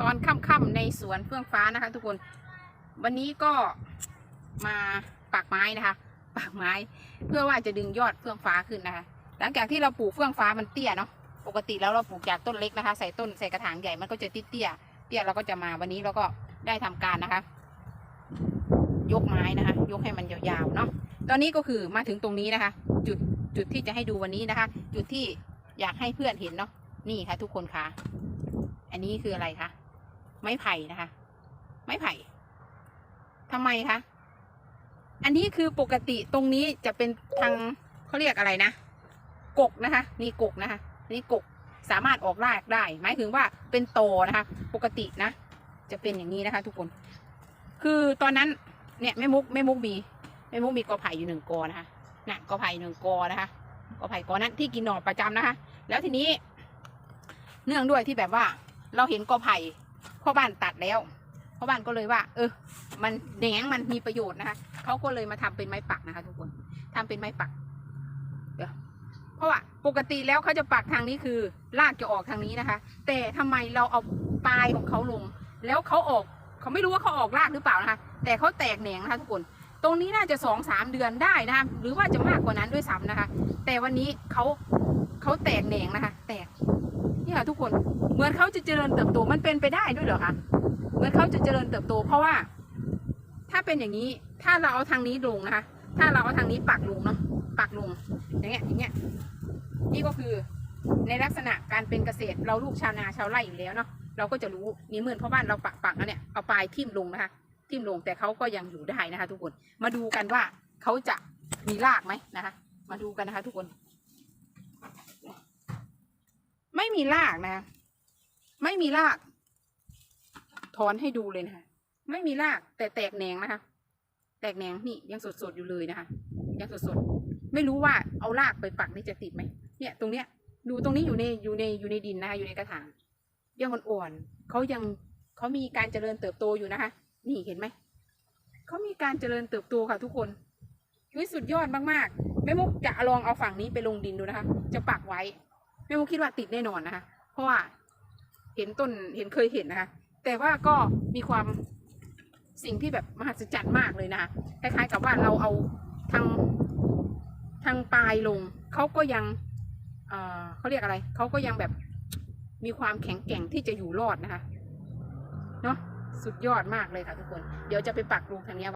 ตอนค่ำๆในสวนเฟื่องฟ้านะคะ ทุกคน วันนี้ก็มาปักไม้นะคะปักไม้เพื่อว่าจะดึงยอดเฟื่องฟ้าขึ้นนะคะ หลังจากที่เราปลูกเฟื่องฟ้ามันเตี้ยเนาะปกติแล้วเราปลูกจากต้นเล็กนะคะ ใส่ต้นใส่กระถางใหญ่มันก็จะตี้ยเตี้ยเตี้ยเราก็จะมาวันนี้เราก็ได้ทำการนะคะ ยกไม้นะคะ ยกให้มันยาวๆเนาะตอนนี้ก็คือมาถึงตรงนี้นะคะ จุดจุดที่จะให้ดูวันนี้นะคะ จุดที่อยากให้เพื่อนเห็นเนาะนี่ค่ะ ทุกคนคะอันนี้คืออะไรคะไม้ไผ่นะคะ ไม้ไผ่ทำไมคะอันนี้คือปกติตรงนี้จะเป็นทางเขาเรียกอะไรนะกกนะคะ นี่กกนะคะนี่กกสามารถออกรากได้ หมายถึงว่าเป็นโตนะคะ ปกตินะ จะเป็นอย่างนี้นะคะ ทุกคน คือตอนนั้น เนี่ยแม่มุกแม่มุกมีแม่มุกมีกอไผ่อยู่หนึ่งกอนะคะน่ะกอไผ่หนึ่งกอนะคะกอไผ่กอนั้นที่กินหน่อประจำนะคะ แล้วทีนี้ เนื่องด้วยที่แบบว่า เราเห็นกอไผ่พ่อบ้านตัดแล้วพ่อบ้านก็เลยว่า เออ มันแหนงมันมีประโยชน์นะคะเขาก็เลยมาทำเป็นไม้ปักนะคะ ทุกคนทำเป็นไม้ปักเดี๋ยวเพราะว่าปกติแล้วเขาจะปักทางนี้คือรากจะออกทางนี้นะคะ แต่ทำไมเราเอาปลายของเขาลง แล้วเขาออก เขาไม่รู้ว่าเขาออกรากหรือเปล่านะคะ แต่เขาแตกแหนงนะคะทุกคน ตรงนี้น่าจะสองสามเดือนได้นะคะ หรือว่าจะมากกว่านั้นด้วยซ้ำนะคะ แต่วันนี้เขาเขาแตกแหนงนะคะ แตกนี่ค่ะทุกคน เหมือนเขาจะเจริญเติบโต มันเป็นไปได้ด้วยเหรอคะ เหมือนเขาจะเจริญเติบโต เพราะว่า ถ้าเป็นอย่างนี้ ถ้าเราเอาทางนี้ลงนะคะ ถ้าเราเอาทางนี้ปักลงเนาะ ปักลง อย่างเงี้ย อย่างเงี้ย นี่ก็คือในลักษณะการเป็นเกษตรเราลูกชาวนาชาวไร่อยู่แล้วเนาะ เราก็จะรู้นี่เหมือนเพราะบ้านเราปักปักแล้วเนี่ยเอาปลายทิ่มลงนะคะทิ่มลงแต่เขาก็ยังอยู่ได้นะคะ ทุกคนมาดูกันว่าเขาจะมีรากไหมนะคะ มาดูกันนะคะ ทุกคน ไม่มีรากนะคะไม่มีราก ถอนให้ดูเลยนะคะไม่มีรากแต่แตกแหนงนะคะ แตกแหนงนี่ยังสดๆอยู่เลยนะคะ ยังสดๆไม่รู้ว่าเอารากไปปักนี่จะติดไหมเนี่ย ตรงเนี้ยดูตรงนี้อยู่ในอยู่ในอยู่ในดินนะคะอยู่ในกระถาง ยังอ่อนๆเขายังเขามีการเจริญเติบโตอยู่นะคะ นี่เห็นไหมเขามีการเจริญเติบโตค่ะทุกคนวิสุดยอดมากๆแม่มุกจะลองเอาฝั่งนี้ไปลงดินดูนะคะ จะปักไว้แม่มุกคิดว่าติดแน่นอนนะคะ เพราะว่าเห็นต้นเห็นเคยเห็นนะคะ แต่ว่าก็มีความสิ่งที่แบบมหัศจรรย์มากเลยนะคะคล้ายๆกับว่าเราเอาทางทางปลายลงเขาก็ยังเอ่อเขาเรียกอะไรเขาก็ยังแบบ มีความแข็งแกร่งที่จะอยู่รอดนะคะ เนาะสุดยอดมากเลยค่ะทุกคน เดี๋ยวจะไปปักลงทางนี้